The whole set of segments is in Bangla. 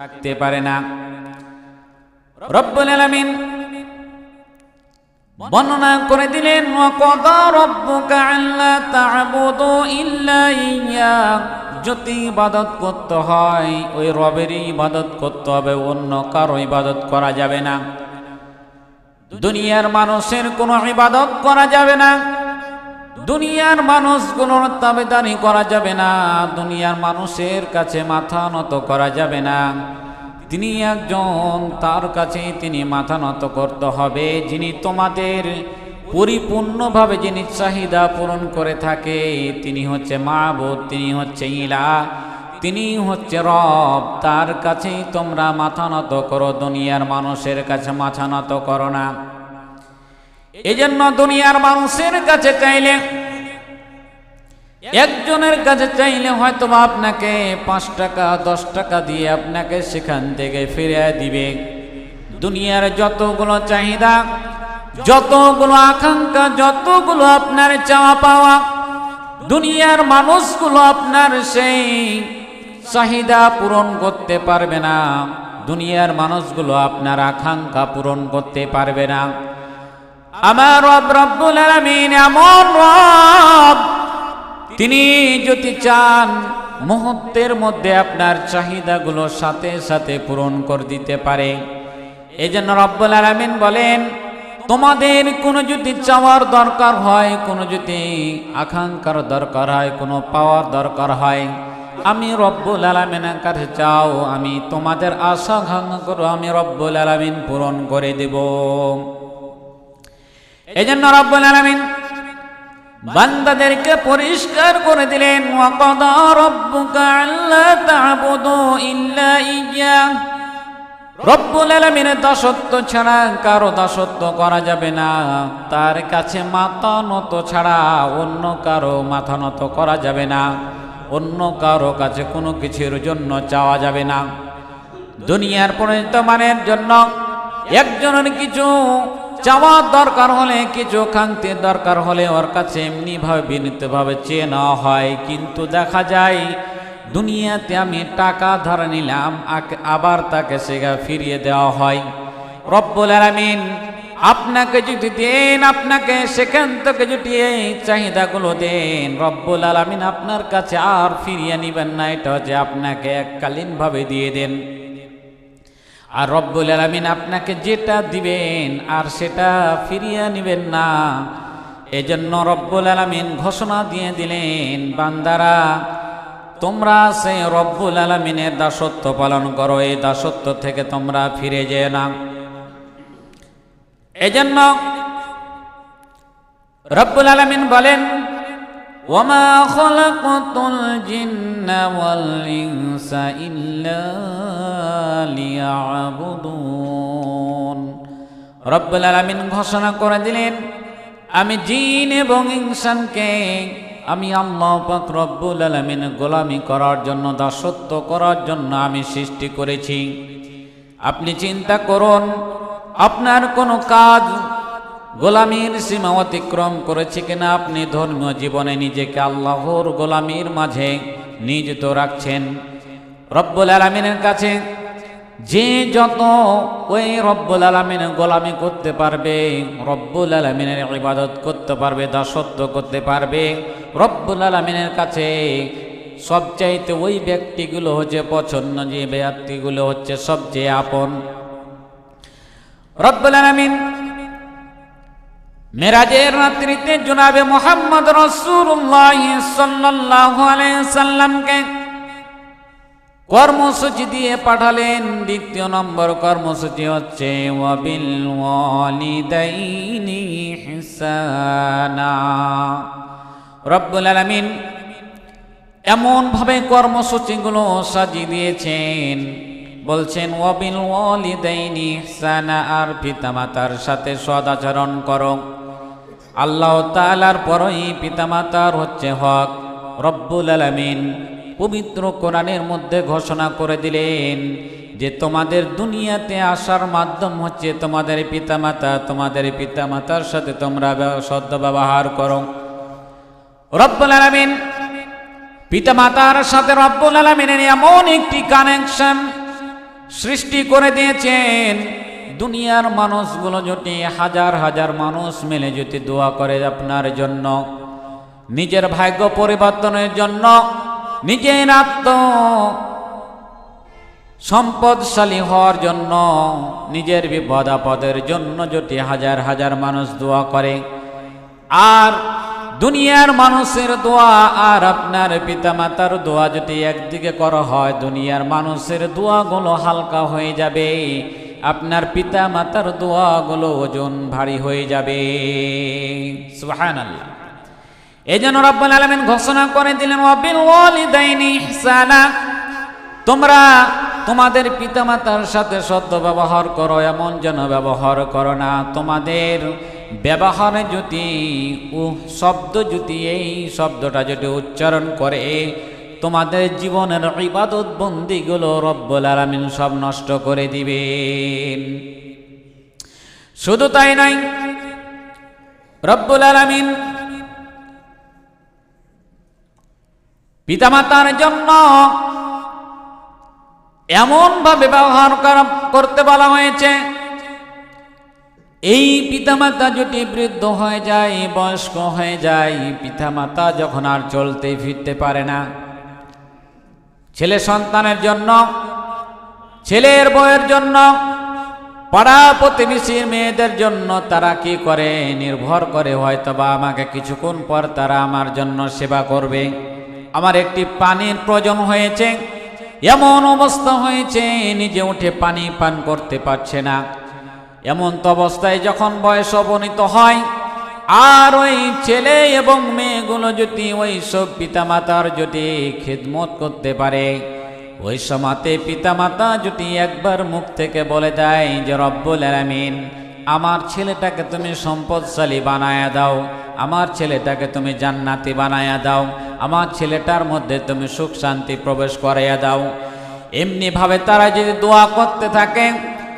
থাকতে পারে না। রব্বুল আলামিন বর্ণনা করে দিলেন, ওয়াকাদা রব্বুকা আল্লা তা'বুদু ইল্লা ইয়্যা যদি ইবাদত করতে হয়, ওই রবেরই ইবাদত করতে হবে, অন্য কারও ইবাদত করা যাবে না। দুনিয়ার মানুষের কোনো ইবাদত করা যাবে না। দুনিয়ার মানুষগুলোর তাবেদারি করা যাবে না, দুনিয়ার মানুষের কাছে মাথা নত করা যাবে না। তিনি একজন, তার কাছে তিনি মাথা নত করতে হবে। যিনি তোমাদের পরিপূর্ণভাবে যিনি চাহিদা পূরণ করে থাকে, তিনি হচ্ছে মা মাহবুদ তিনি হচ্ছে ইলা, তিনি হচ্ছে রব। তার কাছেই তোমরা মাথা নত করো, দুনিয়ার মানুষের কাছে মাথা নত করো না। এজন্য দুনিয়ার মানুষের কাছে চাইলে, একজনের কাছে চাইলে হয়তো আপনাকে পাঁচ টাকা, দশ টাকা দিয়ে আপনাকে সেখান থেকে ফিরে দিবে। দুনিয়ার যতগুলো চাহিদা, যতগুলো আকাঙ্ক্ষা, যতগুলো আপনার চাওয়া পাওয়া, দুনিয়ার মানুষগুলো আপনার সেই চাহিদা পূরণ করতে পারবে না। দুনিয়ার মানুষগুলো আপনার আকাঙ্ক্ষা পূরণ করতে পারবে না। আমার রব রব্বুল আলামিন এমন রব, তিনি যদি চান মুহূর্তের মধ্যে আপনার চাহিদাগুলো সাথে সাথে পূরণ করে দিতে পারে। এই জন্য রব্বুল আলামিন বলেন, তোমাদের কোনো যদি চাওয়ার দরকার হয়, কোনো যদি আকাঙ্ক্ষার দরকার হয়, কোনো পাওয়ার দরকার হয়, আমি রব্বুল আলমিনের কাছে চাও, আমি তোমাদের আশা আকাঙ্ক্ষা করো আমি রব্বুল আলমিন পূরণ করে দেব। এই জন্য রব্বুল আলমিন বান্দাদেরকে পরিষ্কার করে দিলেন, ওয়াকাদা রব্বুকা আল্লা তা'বুদু ইল্লা ইয়্যা রব্বুল আলামিনের দাসত্ব ছাড়া কারও দাসত্ব করা যাবে না। তার কাছে মাথা নত ছাড়া অন্য কারও মাথা নত করা যাবে না। অন্য কারও কাছে কোনো কিছুর জন্য চাওয়া যাবে না। দুনিয়ার পরিণত মানের জন্য একজনের কিছু চাওয়ার দরকার হলে, কিছু খান্তির দরকার হলে ওর কাছে এমনিভাবে, বিনীতভাবে চেয়ে নেওয়া হয়। কিন্তু দেখা যায়, দুনিয়াতে আমি টাকা ধরে নিলাম আবার তাকে সেগা ফিরিয়ে দেওয়া হয়। রব্বুল আলামিন, আপনাকে যদি দেন, আপনাকে সেখান থেকে যদি এই চাহিদাগুলো দেন, রব্বুল আলামিন আপনার কাছে আর ফিরিয়ে নিবেন না। এটা হচ্ছে আপনাকে এককালীনভাবে দিয়ে দেন। আর রব্বুল আলামিন আপনাকে যেটা দিবেন আর সেটা ফিরিয়ে নেবেন না। এজন্য রব্বুল আলামিন ঘোষণা দিয়ে দিলেন, বান্দারা, তোমরা সে রব্বুল আলামিনের দাসত্ব পালন করো, এই দাসত্ব থেকে তোমরা ফিরে যেও না। এজন্য রব্বুল আলামিন বলেন وما خلقت الجن والإنس إلا ليعبدون রব্বুল আলামিন ঘোষণা করে দিলেন আমি জিন এবং ইনসানকে আমি আল্লাহ পাক রব্বুল আলামিন গোলামি করার জন্য দাসত্ব করার জন্য আমি সৃষ্টি করেছি আপনি চিন্তা করুন আপনার কোনো কাজ গোলামির সীমা অতিক্রম করেছে কিনা আপনি ধর্মীয় জীবনে নিজেকে আল্লাহর গোলামির মাঝে নিয়োজিত রাখছেন। রব্বুল আলমিনের কাছে যে যত ওই রব্বুল আলমিনের গোলামি করতে পারবে, রব্বুল আলমিনের ইবাদত করতে পারবে, দাসত্ব করতে পারবে, রব্বুল আলমিনের কাছে সবচাইতে ওই ব্যক্তিগুলো হচ্ছে পছন্দ, যে ব্যক্তিগুলো হচ্ছে সবচেয়ে আপন। রব্বুল আলমিন মেরাজের রাত্রিতে জনাবে মোহাম্মদ রসুল্লাহ সাল্লামকে কর্মসূচি দিয়ে পাঠালেন। দ্বিতীয় নম্বর কর্মসূচি হচ্ছে, ওয়াবিল ওয়ালিদাইনি হিসানা। রব্বুল আলামিন এমন ভাবে কর্মসূচিগুলো সাজিয়ে দিয়েছেন। বলছেন, ওয়াবিল ওয়ালিদাইনি ইহসানা আর পিতামাতার সাথে সদাচরণ করো। আল্লাহ তাআলার পরই পিতামাতার হচ্ছে হক। রব্বুল আলামিন পবিত্র কোরআনের মধ্যে ঘোষণা করে দিলেন যে তোমাদের দুনিয়াতে আসার মাধ্যম হচ্ছে তোমাদের পিতামাতা, তোমাদের পিতামাতার সাথে তোমরা সদ্য ব্যবহার করো। রব্বুল আলামিন পিতামাতার সাথে রব্বুল আলামিনের এমন একটি কানেকশন সৃষ্টি করে দিয়েছেন। দুনিয়ার মানুষগুলো যদি হাজার হাজার মানুষ মিলে যদি দোয়া করে আপনার জন্য, নিজের ভাগ্য পরিবর্তনের জন্য, নিজের আত্ম সম্পদশালী হওয়ার জন্য, নিজের বিপদ আপদের জন্য যদি হাজার হাজার মানুষ দোয়া করে, আর দুনিয়ার মানুষের দোয়া আর আপনার পিতামাতার দোয়া যদি একদিকে করা হয়, দুনিয়ার মানুষের দোয়াগুলো হালকা হয়ে যাবে। আপনার পিতা মাতার দোয়াগুলো ওজন ভারী হয়ে যাবে। সুহান এই জন্য রব্বুল আলমিন ঘোষণা করে দিলেন অবিল তোমরা তোমাদের পিতামাতার সাথে সদ্য ব্যবহার করো, এমন যেন ব্যবহার করো না। তোমাদের ব্যবহারে যদি শব্দ যদি এই শব্দটা যদি উচ্চারণ করে তোমাদের জীবনের ইবাদত বন্দিগুলো রব্বুল আলমিন সব নষ্ট করে দিবেন। শুধু তাই নয়, রব্বুল আলমিন পিতামাতার জন্য এমনভাবে ব্যবহার করা- করতে বলা হয়েছে, এই পিতামাতা যদি বৃদ্ধ হয়ে যায়, বয়স্ক হয়ে যায়, পিতামাতা যখন আর চলতে ফিরতে পারে না ছেলে সন্তানের জন্য, ছেলের বয়ের জন্য, পাড়া প্রতিবেশীর মেয়েদের জন্য তারা কি করে? নির্ভর করে হয়তো বা আমাকে কিছুক্ষণ পর তারা আমার জন্য সেবা করবে। আমার একটি পানির প্রয়োজন হয়েছে। এমন অবস্থা হয়েছে, নিজে উঠে পানি পান করতে পারছে না। এমন তো অবস্থায় যখন বয়স অবনীত হয় আর ওই ছেলে এবং মেয়েগুলো যদি ওই সব পিতামাতার যদি খিদমত করতে পারে, ওই সময়তে পিতামাতা যদি একবার মুখ থেকে বলে দেয় যে, রব্বুল আলামিন, আমার ছেলেটাকে তুমি সম্পদশালী বানায়া দাও, আমার ছেলেটাকে তুমি জান্নাতি বানায়া দাও, আমার ছেলেটার মধ্যে তুমি সুখ শান্তি প্রবেশ করাইয়া দাও। এমনিভাবে তারা যদি দোয়া করতে থাকে,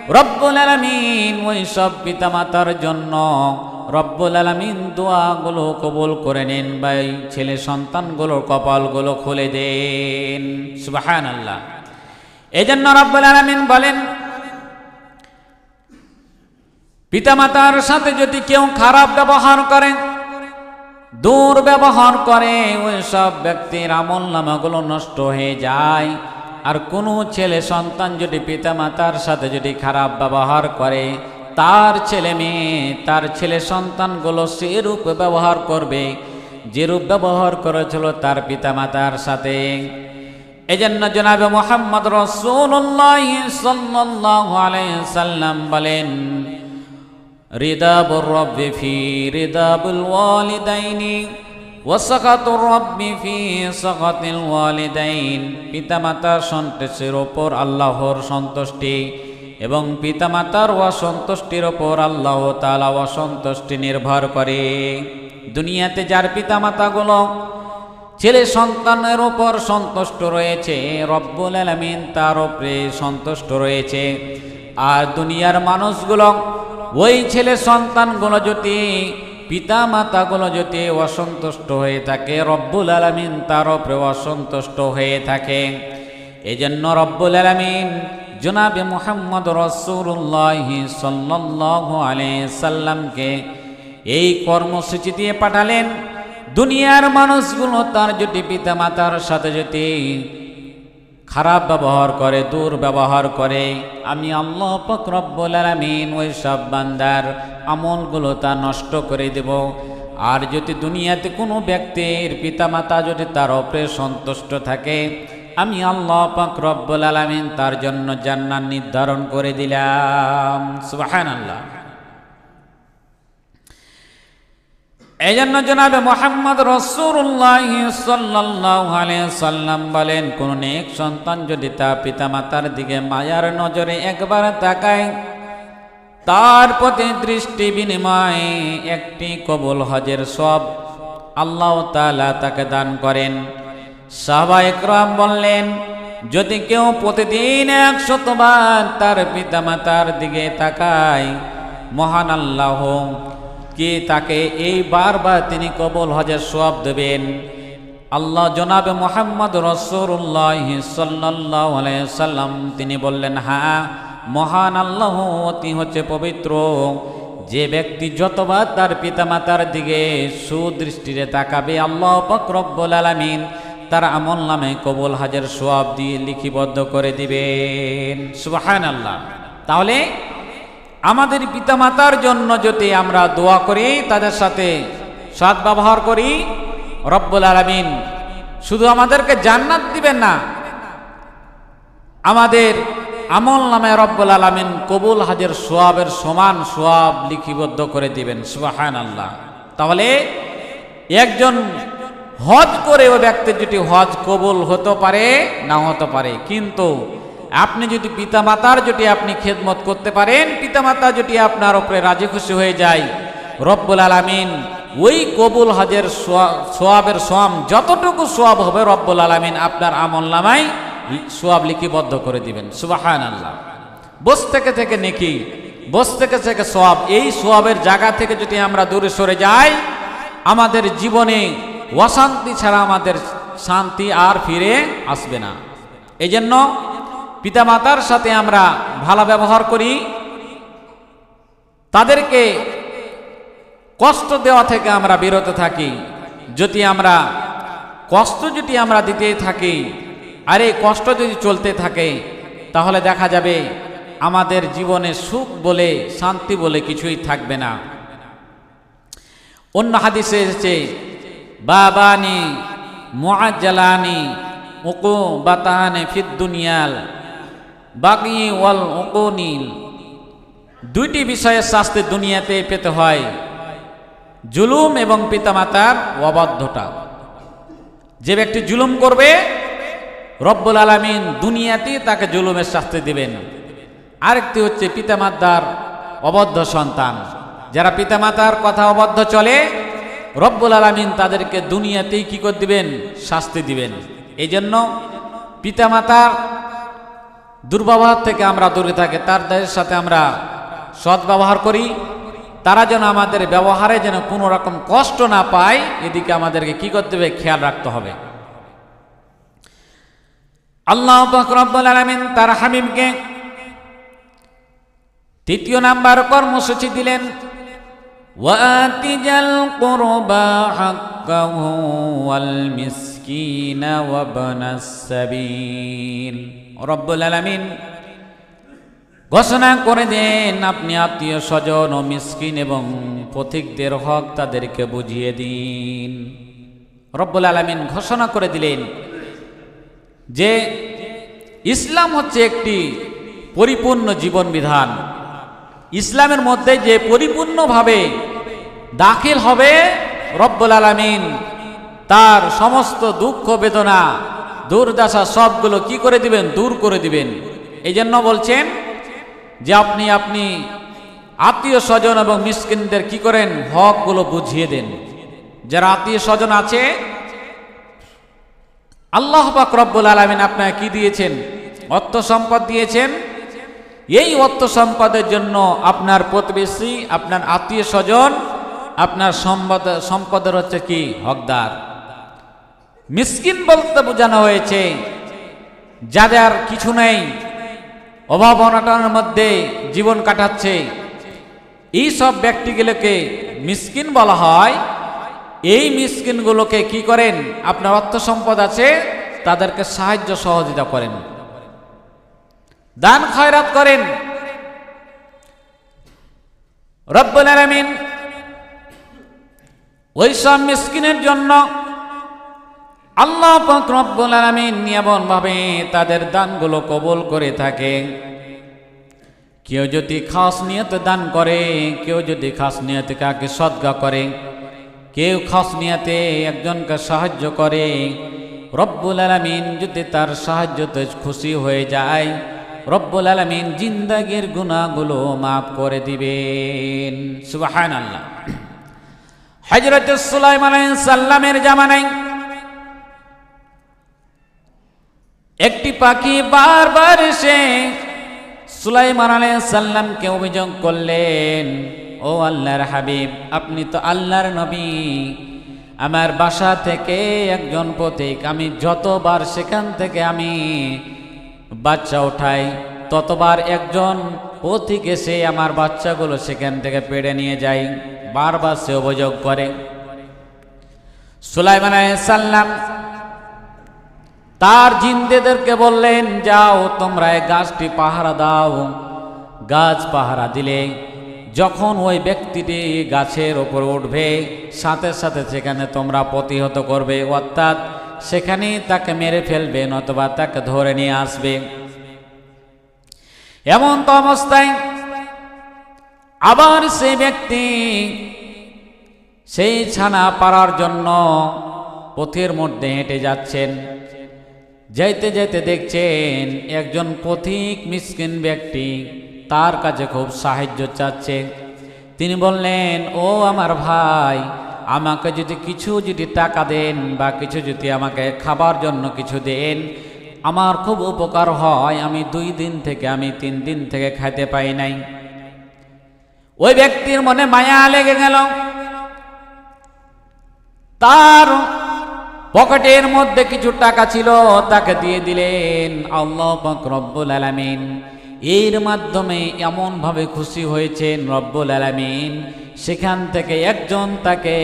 রব্বুল আলামিন, ওই সব পিতামাতার জন্য রব্বুল আলামিন দোয়াগুলো কবুল করে নেন বা এই ছেলে সন্তানগুলোর কপালগুলো খুলে দেন। সুবাহান আল্লাহ এই জন্য রব্বুল আলামিন বলেন, পিতামাতার সাথে যদি কেউ খারাপ ব্যবহার করে, দূর ব্যবহার করে, ওই সব ব্যক্তির আমল নামাগুলো নষ্ট হয়ে যায়। আর কোনো ছেলে সন্তান যদি পিতামাতার সাথে যদি খারাপ ব্যবহার করে তার ছেলে মেয়ে, তার ছেলে সন্তানগুলো সেরূপ ব্যবহার করবে, যেরূপ ব্যবহার করেছিল তার পিতামাতার সাথে। এজন্য জনাবে মোহাম্মদ রসুল্লাহ বলেন পিতামাতার সন্তুষ্টির ওপর আল্লাহর সন্তুষ্টি। এবং পিতামাতার অসন্তুষ্টির ওপর আল্লাহ তাআলা অসন্তুষ্টি নির্ভর করে। দুনিয়াতে যার পিতামাতাগুলো ছেলে সন্তানের ওপর সন্তুষ্ট রয়েছে, রব্বুল আলামিন তার ওপরে সন্তুষ্ট রয়েছে। আর দুনিয়ার মানুষগুলো ওই ছেলে সন্তানগুলো যদি পিতা মাতাগুলো যদি অসন্তুষ্ট হয়ে থাকে, রব্বুল আলামিন তার ওপরে অসন্তুষ্ট হয়ে থাকে। এই জন্য রব্বুল আলামিন জনাবে মোহাম্মদ রসুল্লাহ সাল্লাহ আলি সাল্লামকে এই কর্মসূচি দিয়ে পাঠালেন। দুনিয়ার মানুষগুলো তার যদি পিতা মাতার সাথে যদি খারাপ ব্যবহার করে, দূর ব্যবহার করে, আমি আল্লাহ পাক রব্বুল আলামিন ওই সব বান্দার আমলগুলো তা নষ্ট করে দেব। আর যদি দুনিয়াতে কোনো ব্যক্তির পিতামাতা যদি তার ওপরে সন্তুষ্ট থাকে আমি আল্লাহ পাক রব্বুল আলামিন তার জন্য জান্নাত নির্ধারণ করে দিলাম। সুবহানাল্লাহ। এই জন্য জনাবে মোহাম্মদ রসুল্লাহ সাল্লাম বলেন, কোন নেক সন্তান যদি তার পিতামাতার দিকে মায়ার নজরে একবার তাকায়, তার প্রতি দৃষ্টি বিনিময়ে একটি কবুল হজের সব আল্লাহ তালা তাকে দান করেন। সাহবা একরাম বললেন, যদি কেউ প্রতিদিন একশতবার তার পিতামাতার দিকে তাকায়, মহান আল্লাহ, কি তাকে এই বারবার তিনি কবল হজের সব দেবেন? আল্লাহ জনাবে মোহাম্মদ রসুল্লাহ সাল্লাহ সাল্লাম তিনি বললেন হ্যাঁ মহান আল্লাহ, অতি হচ্ছে পবিত্র। যে ব্যক্তি যতবার তার পিতামাতার দিকে সুদৃষ্টিরে তাকাবে, আল্লাহ রব্বুল আলামিন তার আমল নামে কবুল হাজার সোয়াব দিয়ে লিখিবদ্ধ করে দিবেন। সুবাহান আল্লাহ তাহলে আমাদের পিতামাতার জন্য যদি আমরা দোয়া করি, তাদের সাথে সৎ ব্যবহার করি, রব্বুল আলমিন শুধু আমাদেরকে জান্নাত দিবেন না, আমাদের আমল নামে রব্বুল আলমিন কবুল হাজের সোয়াবের সমান সোয়াব লিখিবদ্ধ করে দিবেন। সুবাহান আল্লাহ তাহলে একজন হজ করে ওই ব্যক্তির যদি হজ কবুল হতে পারে না হতে পারে। কিন্তু আপনি যদি পিতামাতার যদি আপনি খেদমত করতে পারেন, পিতামাতা যদি আপনার ওপরে রাজি খুশি হয়ে যায়, রব্বুল আলমিন ওই কবুল হজের সোয়াবের সোয়াম, যতটুকু সোয়াব হবে রব্বুল আলমিন আপনার আমল নামাই সোয়াব লিখিবদ্ধ করে দিবেন। সুবাহান আল্লাহ বস থেকে থেকে নেকি, বস থেকে থেকে সোয়াব, এই সোয়াবের জায়গা থেকে যদি আমরা দূরে সরে যাই, আমাদের জীবনে অশান্তি ছাড়া আমাদের শান্তি আর ফিরে আসবে না। এই জন্য পিতামাতার সাথে আমরা ভালো ব্যবহার করি। তাদেরকে কষ্ট দেওয়া থেকে আমরা বিরত থাকি। যদি আমরা কষ্ট যদি আমরা দিতে থাকি, আর এই কষ্ট যদি চলতে থাকে, তাহলে দেখা যাবে আমাদের জীবনে সুখ বলে, শান্তি বলে কিছুই থাকবে না। অন্য হাদিসে এসেছে বাবানি, মুআজ্জালানি উকু বাতাহানে ফিদ দুনিয়াল বাকি ওয়াল উকুনিল। দুইটি বিষয়ের শাস্তি দুনিয়াতে পেতে হয়, জুলুম এবং পিতামাতার অবাধ্যতা। যে ব্যক্তি জুলুম করবে, রব্বুল আলমিন দুনিয়াতে তাকে জুলুমের শাস্তি দেবেন। আরেকটি হচ্ছে পিতামাতার অবদ্ধ সন্তান। যারা পিতামাতার কথা অবদ্ধ চলে রব্বুল আলমিন তাদেরকে দুনিয়াতেই কি করে দিবেন? শাস্তি দিবেন। এই জন্য পিতামাতার দুর্ব্যবহার থেকে আমরা দূরে থাকি তাদের সাথে আমরা সৎ ব্যবহার করি। তারা যেন আমাদের ব্যবহারে যেন কোনো রকম কষ্ট না পায়, এদিকে আমাদেরকে কি করতে হবে? খেয়াল রাখতে হবে। আল্লাহ রব্বুল আলমিন তার হামিমকে তৃতীয় নাম্বার কর্মসূচি দিলেন। وآت ذا القربى حقه والمسكين وابن السبيل رب العالمين ঘোষণা করে দেন আপনি আত্মীয় স্বজন ও মিসকিন এবং পথিকদের হক তাদেরকে বুঝিয়ে দিন রব্বুল আলমিন ঘোষণা করে দিলেন যে ইসলাম হচ্ছে একটি পরিপূর্ণ জীবন বিধান ইসলামের মধ্যে যে পরিপূর্ণভাবে দাখিল হবে রব্বুল আলমিন। তার সমস্ত দুঃখ, বেদনা, দুর্দশা সবগুলো কি করে দিবেন? দূর করে দিবেন। এই জন্য বলছেন যে আপনি আপনি আত্মীয় স্বজন এবং মিসকিনদের কি করেন? হকগুলো বুঝিয়ে দেন। যারা আত্মীয় স্বজন আছে, আল্লাহ পাক রব্বুল আলমিন আপনাকে কি দিয়েছেন? অর্থ সম্পদ দিয়েছেন। এই অর্থ সম্পদের জন্য আপনার প্রতিবেশী, আপনার আত্মীয় স্বজন আপনার সম্পদ, সম্পদের হচ্ছে কি? হকদার। মিসকিন বলতে বোঝানো হয়েছে, যাদের কিছু নেই, অভাব অনটনের মধ্যে জীবন কাটাচ্ছে। এই সব ব্যক্তিগুলোকে মিসকিন বলা হয়। এই মিসকিনগুলোকে কি করেন? আপনার অর্থ সম্পদ আছে, তাদেরকে সাহায্য সহযোগিতা করেন। দান খয়রাত করেন। রব্বুল আলামিন ওই সব মিসকিনের জন্য আল্লাহ রব্বুল আলামিন এমন ভাবে তাদের দানগুলো কবুল করে থাকে। কেউ যদি খাস নিয়তে দান করে, কেউ যদি খাস নিয়তে কাকে সদ্গা করে, কেউ খাস নিয়তে একজনকে সাহায্য করে, রব্বুল আলামিন যদি তার সাহায্যতে খুশি হয়ে যায়, রব্বুল আলমিন জিন্দাগির গুণাগুলো মাফ করে দিবেন। সুবাহান আল্লাহ হজরত সাল্লামের জামানাই একটি পাখি বারবার এসে সুলাইমান সাল্লামকে অভিযোগ করলেন, ও আল্লাহর হাবিব, আপনি তো আল্লাহর নবী। আমার বাসা থেকে একজন পথিক আমি যতবার সেখান থেকে আমি বাচ্চা উঠাই, ততবার একজন পথিক এসে আমার বাচ্চাগুলো সেখান থেকে পেড়ে নিয়ে যায়। বারবার সে অভিযোগ করে। সুলাইমান সাল্লাম তার জিন্দেদেরকে বললেন, যাও, তোমরা এই গাছটি পাহারা দাও। গাছ পাহারা দিলে যখন ওই ব্যক্তিটি গাছের ওপর উঠবে, সাথে সাথে সেখানে তোমরা প্রতিহত করবে, অর্থাৎ সেখানেই তাকে মেরে ফেলবে, নতুবা তাকে ধরে নিয়ে আসবে। এমন তো অবস্থায় আবার সেই ব্যক্তি সেই ছানা পারার জন্য পথের মধ্যে হেঁটে যাচ্ছেন। যাইতে যাইতে দেখছেন একজন পথিক মিসকিন ব্যক্তি তার কাছে খুব সাহায্য চাচ্ছে। তিনি বললেন, ও আমার ভাই, আমাকে যদি কিছু যদি টাকা দেন বা কিছু যদি আমাকে খাবার জন্য কিছু দেন, আমার খুব উপকার হয়। আমি দুই দিন থেকে, আমি তিন দিন থেকে খাইতে পাই নাই। ওই ব্যক্তির মনে মায়া লেগে গেল। তার পকেটের মধ্যে কিছু টাকা ছিল, তাকে দিয়ে দিলেন আল্লাহ রব্বুল আলামিন। এর মাধ্যমে এমনভাবে খুশি হয়েছেন রব্বুল আলামিন। সেখান থেকে একজন তাকে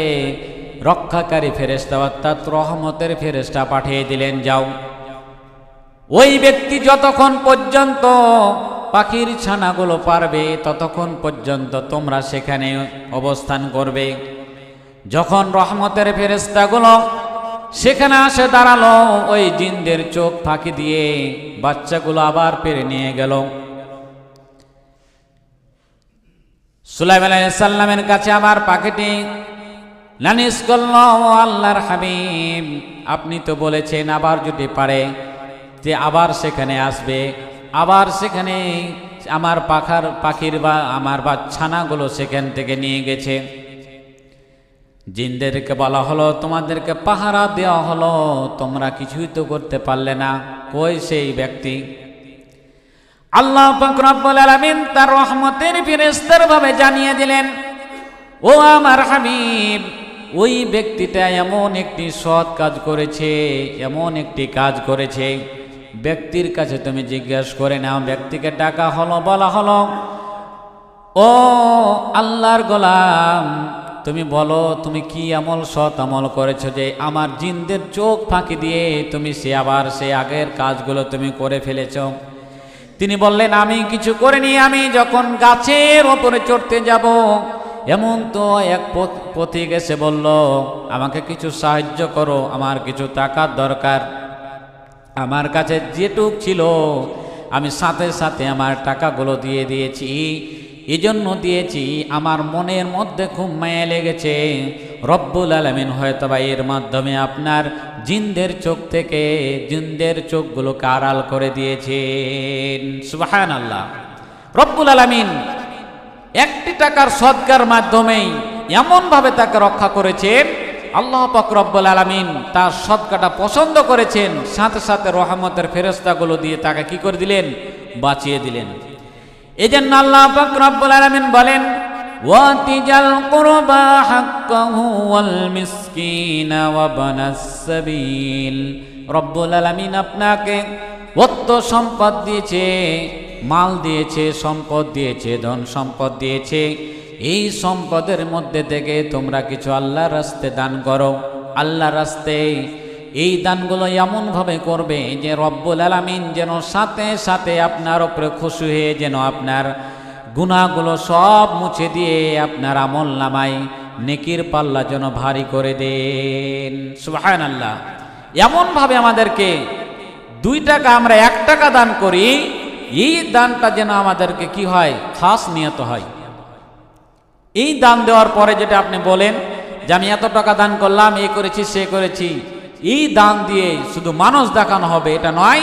রক্ষাকারী ফেরেস্তা অর্থাৎ রহমতের ফেরেস্তা পাঠিয়ে দিলেন, যাও। ওই ব্যক্তি যতক্ষণ পর্যন্ত পাখির ছানাগুলো পারবে ততক্ষণ পর্যন্ত তোমরা সেখানে অবস্থান করবে। যখন রহমতের ফেরেস্তাগুলো সেখানে আসে দাঁড়াল, ওই জিনদের চোখ ফাঁকি দিয়ে বাচ্চাগুলো আবার পেরে নিয়ে গেল। সুলাইম সাল্লামের কাছে আমার পাখিটি নানিস করল আল্লাহর হাবিব, আপনি তো বলেছেন আবার যদি পারে যে আবার সেখানে আসবে। আবার সেখানে আমার পাখার পাখির বা আমার বা ছানাগুলো সেখান থেকে নিয়ে গেছে। জিনদেরকে বলা হলো, তোমাদেরকে পাহারা দেওয়া হলো, তোমরা কিছুই তো করতে পারলে না। কই সেই ব্যক্তি? আল্লাহ রব্বুল আলামিন তার রহমতের ফেরেস্তার ভাবে জানিয়ে দিলেন, ও আমার হাবিব, ওই ব্যক্তিটা এমন একটি সৎ কাজ করেছে, এমন একটি কাজ করেছে। ব্যক্তির কাছে তুমি জিজ্ঞেস করে নাও, ব্যক্তিকে ডাকা হলো, বলা হলো, ও আল্লাহর গোলাম, তুমি বলো, তুমি কি আমল সৎ আমল করেছ যে আমার জিনদের চোখ ফাঁকি দিয়ে তুমি সে আবার সে আগের কাজগুলো তুমি করে ফেলেছ? তিনি বললেন, আমি কিছু করিনি, আমি যখন গাছের ওপরে চড়তে যাব, এমন তো এক পথিক এসে বলল, আমাকে কিছু সাহায্য করো, আমার কিছু টাকার দরকার আমার কাছে যেটুক ছিল, আমি সাথে সাথে আমার টাকাগুলো দিয়ে দিয়েছি। এজন্য দিয়েছি, আমার মনের মধ্যে খুব মায়া লেগেছে। রব্বুল আলমিন হয়তো বা এর মাধ্যমে আপনার জিনদের চোখ থেকে জিনদের চোখগুলোকে আড়াল করে দিয়েছেন। সুবাহান আল্লাহ রব্বুল আলমিন একটি টাকার সৎকার মাধ্যমেই এমনভাবে তাকে রক্ষা করেছেন আল্লাহ পাক রব্বুল আলমিন তার সৎকাটা পছন্দ করেছেন, সাথে সাথে রহমতের ফেরস্তাগুলো দিয়ে তাকে কি করে দিলেন? বাঁচিয়ে দিলেন। এই জন্য আল্লাহ পাক রব্বুল আলামিন বলেন রব্বুল আলামিন আপনাকে সম্পদ দিয়েছে, মাল দিয়েছে, সম্পদ দিয়েছে, ধন সম্পদ দিয়েছে। এই সম্পদের মধ্যে থেকে তোমরা কিছু আল্লাহর রাস্তে দান করো। আল্লাহ রাস্তে এই দানগুলো এমনভাবে করবে যে রব্বুল আলামিন যেন সাথে সাথে আপনার ওপরে খুশি হয়ে যেন আপনার গুণাগুলো সব মুছে দিয়ে আপনার আমল নামাই নেকির পাল্লা যেন ভারী করে দেন। সুবাহান আল্লাহ এমনভাবে আমাদেরকে দুই টাকা আমরা এক টাকা দান করি, এই দানটা যেন আমাদেরকে কি হয়? খাস নিয়ত হয়। এই দান দেওয়ার পরে যেটা আপনি বলেন যে আমি এত টাকা দান করলাম, এ করেছি, সে করেছি, এই দান দিয়ে শুধু মানুষ দেখানো হবে, এটা নয়।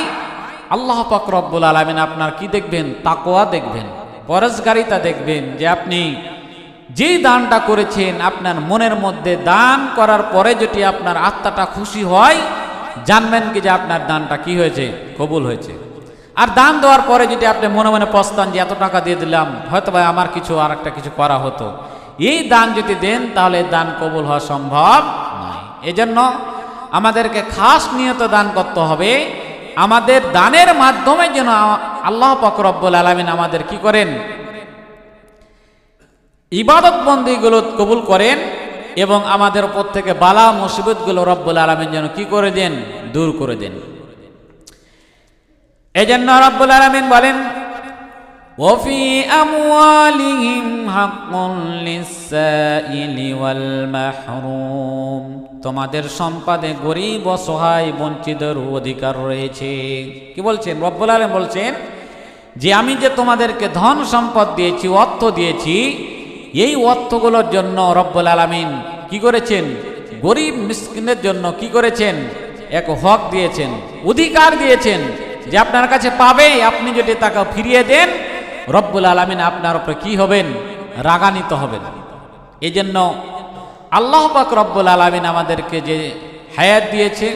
আল্লাহ রব্বুল আলমিন আপনার কি দেখবেন? তাকোয়া দেখবেন পরশগারিতা দেখবেন যে আপনি যেই দানটা করেছেন, আপনার মনের মধ্যে দান করার পরে যদি আপনার আত্মাটা খুশি হয়, জানবেন কি যে আপনার দানটা কি হয়েছে? কবুল হয়েছে। আর দান দেওয়ার পরে যদি আপনি মনে মনে পস্তান যে এত টাকা দিয়ে দিলাম, হয়তো ভাই আমার কিছু আর একটা কিছু করা হতো। এই দান যদি দেন, তাহলে দান কবুল হওয়া সম্ভব নয়। এজন্য আমাদেরকে খাস নিয়ত দান করতে হবে। আমাদের দানের মাধ্যমে যেন আল্লাহ পাকরব্বুল আলমিন আমাদের কি করেন? ইবাদত বন্দিগুলো কবুল করেন এবং আমাদের উপর থেকে বালা মুসিবতগুলো রব্বুল আলমিন যেন কি করে দেন? দূর করে দেন। এই জন্য রব্বুল আলমিন বলেন وفي أموالهم حق للسائل والمحروم তোমাদের সম্পাদে গরিব অসহায় বঞ্চিতের অধিকার রয়েছে কি বলছেন রব্বুল আলম বলছেন যে আমি যে তোমাদেরকে ধন সম্পদ দিয়েছি অর্থ দিয়েছি এই অর্থগুলোর জন্য রব্বুল আলমিন কি করেছেন গরিব মিসকিনের জন্য কি করেছেন এক হক দিয়েছেন অধিকার দিয়েছেন যে আপনার কাছে পাবে, আপনি যদি তাকে ফিরিয়ে দেন, রব্বুল আলমিন আপনার উপরে কি হবেন? রাগান্বিত হবেন। এই জন্য আল্লাহ পাক রব্বুল আলমিন আমাদেরকে যে হায়াত দিয়েছে,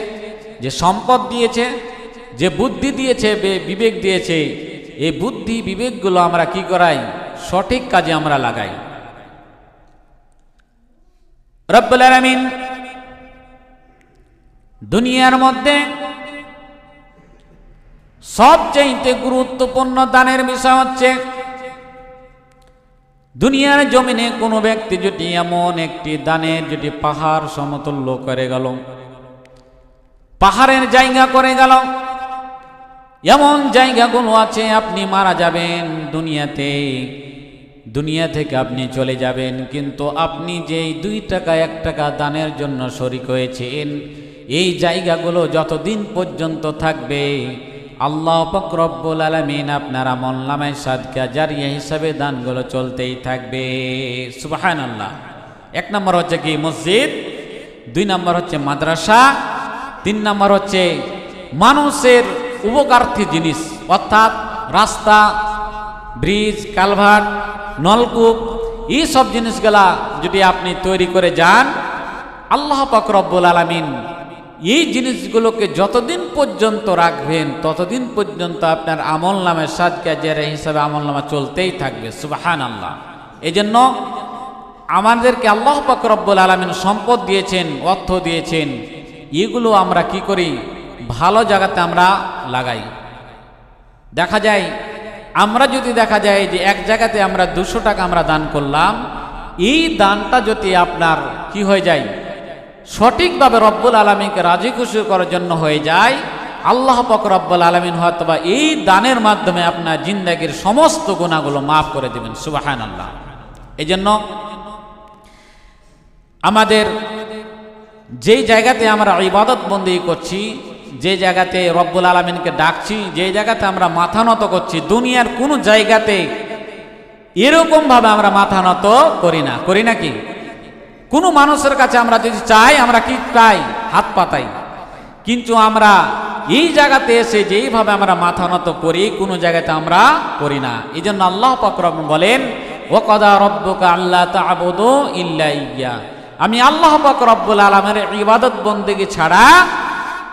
যে সম্পদ দিয়েছে, যে বুদ্ধি দিয়েছে বিবেক দিয়েছে, এই বুদ্ধি, বিবেকগুলো আমরা কি করাই? সঠিক কাজে আমরা লাগাই। রব্বুল আলমিন দুনিয়ার মধ্যে সবচেয়ে গুরুত্বপূর্ণ দানের বিষয় হচ্ছে, দুনিয়ার জমিনে কোনো ব্যক্তি যদি এমন একটি দানের যদি পাহাড় সমতুল্য করে গেল, পাহাড়ের জায়গা করে গেল, এমন জায়গাগুলো আছে আপনি মারা যাবেন দুনিয়াতে, দুনিয়া থেকে আপনি চলে যাবেন, কিন্তু আপনি যেই দুই টাকা, এক টাকা দানের জন্য শরিক হয়েছেন, এই জায়গাগুলো যতদিন পর্যন্ত থাকবে আল্লাহ ফকরব্বুল আলমিন আপনার আমল নামায় সাদকা জারিয়া হিসাবে দানগুলো চলতেই থাকবে। সুবাহান আল্লাহ এক নম্বর হচ্ছে কি? মসজিদ। দুই নম্বর হচ্ছে মাদ্রাসা। তিন নম্বর হচ্ছে মানুষের উপকার্থী জিনিস, অর্থাৎ রাস্তা, ব্রিজ কালভার্ট নলকূপ এই সব জিনিসগুলা যদি আপনি তৈরি করে যান, আল্লাহ ফকরব্বুল আলমিন এই জিনিসগুলোকে যতদিন পর্যন্ত রাখবেন, ততদিন পর্যন্ত আপনার আমল নামের সাদ কাজের হিসাবে আমল নামা চলতেই থাকবে সুবাহান আল্লাহ এই জন্য আমাদেরকে আল্লাহ পাকরব্বুল আলমিন সম্পদ দিয়েছেন, অর্থ দিয়েছেন, এগুলো আমরা কি করি? ভালো জায়গাতে আমরা লাগাই। দেখা যায়, আমরা যদি দেখা যায় যে এক জায়গাতে আমরা দুশো টাকা আমরা দান করলাম, এই দানটা যদি আপনার কি হয়ে যায়? সঠিকভাবে রব্বুল আলমীকে রাজি খুশি করার জন্য হয়ে যায়। আল্লাহ পাক রব্বুল আলমিন হয়তো বা এই দানের মাধ্যমে আপনার জিন্দাগির সমস্ত গুণাগুলো মাফ করে দেবেন সুবাহান আল্লাহ এই জন্য আমাদের যেই জায়গাতে আমরা ইবাদত বন্দি করছি, যে জায়গাতে রব্বুল আলমিনকে ডাকছি, যে জায়গাতে আমরা মাথা নত করছি, দুনিয়ার কোনো জায়গাতে এরকমভাবে আমরা মাথা নত করি না। করি না কি? কোনো মানুষের কাছে আমরা যদি চাই, আমরা কি চাই? হাত পাতাই। কিন্তু আমরা এই জায়গাতে এসে যেইভাবে আমরা মাথা নত করি, কোনো জায়গাতে আমরা করি না। এই জন্য আল্লাহ পাকরম বলেন ও কদা রব্বকা আল্লাহ তাবদ ইল্লা ইয়া। আমি আল্লাহ পাক রব্বুল আলমের ইবাদত বন্দেগি ছাড়া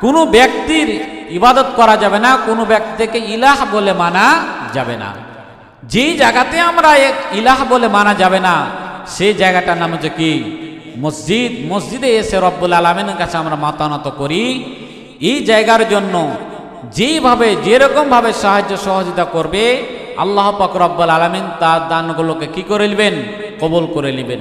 কোনো ব্যক্তির ইবাদত করা যাবে না, কোনো ব্যক্তিকে ইলাহ বলে মানা যাবে না। যেই জায়গাতে আমরা ইলাহ বলে মানা যাবে না, সেই জায়গাটার নাম হচ্ছে কি? মসজিদ, মসজিদে এসে রব্বুল আলমিনের কাছে আমরা মাতানত করি। এই জায়গার জন্য যেইভাবে, যেরকমভাবে সাহায্য সহযোগিতা করবে, আল্লাহ পাক রব্বুল আলমিন তার দানগুলোকে কি করে নেবেন? কবল করে নেবেন।